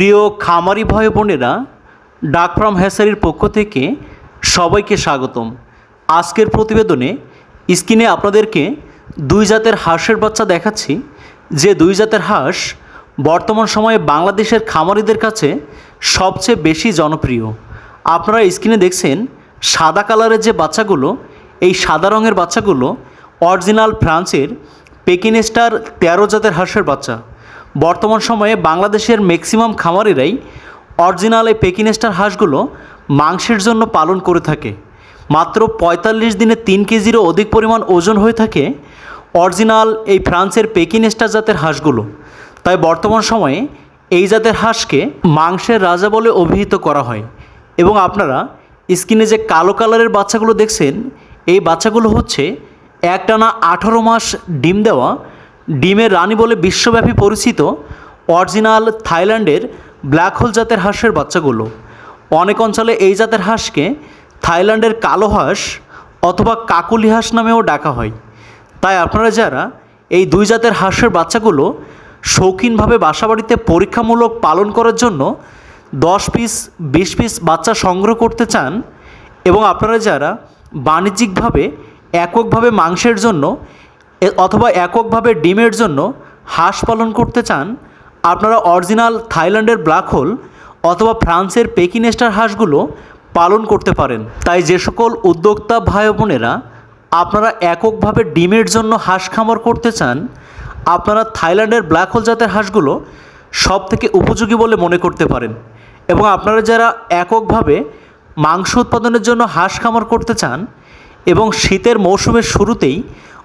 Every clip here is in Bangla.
প্রিয় খামারি ভাই বোনেরা, ডাক ফার্ম হ্যাসারির পক্ষ থেকে সবাইকে স্বাগতম। আজকের প্রতিবেদনে স্ক্রিনে আপনাদেরকে দুই জাতের হাঁসের বাচ্চা দেখাচ্ছি। যে দুই জাতের হাঁস বর্তমান সময়ে বাংলাদেশের খামারিদের কাছে সবচেয়ে বেশি জনপ্রিয়। আপনারা স্ক্রিনে দেখছেন সাদা কালারের যে বাচ্চাগুলো, এই সাদা রঙের বাচ্চাগুলো অরিজিনাল ফ্রান্সের পেকিনেস্টার তেরো জাতের হাঁসের বাচ্চা। বর্তমান সময়ে বাংলাদেশের ম্যাক্সিমাম খামারিরাই অরিজিনাল এই পেকিনেস্টার হাঁসগুলো মাংসের জন্য পালন করে থাকে। মাত্র পঁয়তাল্লিশ দিনে তিন কেজিরও অধিক পরিমাণ ওজন হয়ে থাকে অরিজিনাল এই ফ্রান্সের পেকিনেস্টার জাতের হাঁসগুলো। তাই বর্তমান সময়ে এই জাতের হাঁসকে মাংসের রাজা বলে অভিহিত করা হয়। এবং আপনারা স্কিনে যে কালো কালারের বাচ্চাগুলো দেখছেন, এই বাচ্চাগুলো হচ্ছে একটানা আঠারো মাস ডিম দেওয়া ডিমের রানী বলে বিশ্বব্যাপী পরিচিত অরিজিনাল থাইল্যান্ডের ব্ল্যাক হোল জাতের হাঁসের বাচ্চাগুলো। অনেক অঞ্চলে এই জাতের হাঁসকে থাইল্যান্ডের কালো হাঁস অথবা কাকুলি হাঁস নামেও ডাকা হয়। তাই আপনারা যারা এই দুই জাতের হাঁসের বাচ্চাগুলো শৌখিনভাবে বাসাবাড়িতে পরীক্ষামূলক পালন করার জন্য দশ পিস, বিশ পিস বাচ্চা সংগ্রহ করতে চান এবং আপনারা যারা বাণিজ্যিকভাবে এককভাবে মাংসের জন্য অথবা এককভাবে ডিমের জন্য হাঁস পালন করতে চান, আপনারা অরিজিনাল থাইল্যান্ডের ব্ল্যাক হোল অথবা ফ্রান্সের পেকিনেস্টার হাঁসগুলো পালন করতে পারেন। তাই যে সকল উদ্যোক্তা ভাই বোনেরা আপনারা এককভাবে ডিমের জন্য হাঁস খামার করতে চান, আপনারা থাইল্যান্ডের ব্ল্যাক হোল জাতের হাঁসগুলো সব থেকে উপযোগী বলে মনে করতে পারেন। এবং আপনারা যারা এককভাবে মাংস উৎপাদনের জন্য হাঁস খামার করতে চান এবং শীতের মৌসুমের শুরুতেই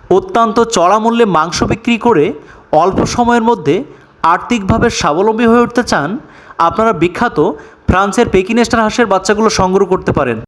অত্যন্ত চড়া মূল্যে মাংস বিক্রি করে অল্প সময়ের মধ্যে আর্থিকভাবে স্বাবলম্বী হয়ে উঠতে চান, আপনারা বিখ্যাত ফ্রান্সের পেকিনেস্টার হাঁসের বাচ্চাগুলো সংগ্রহ করতে পারেন।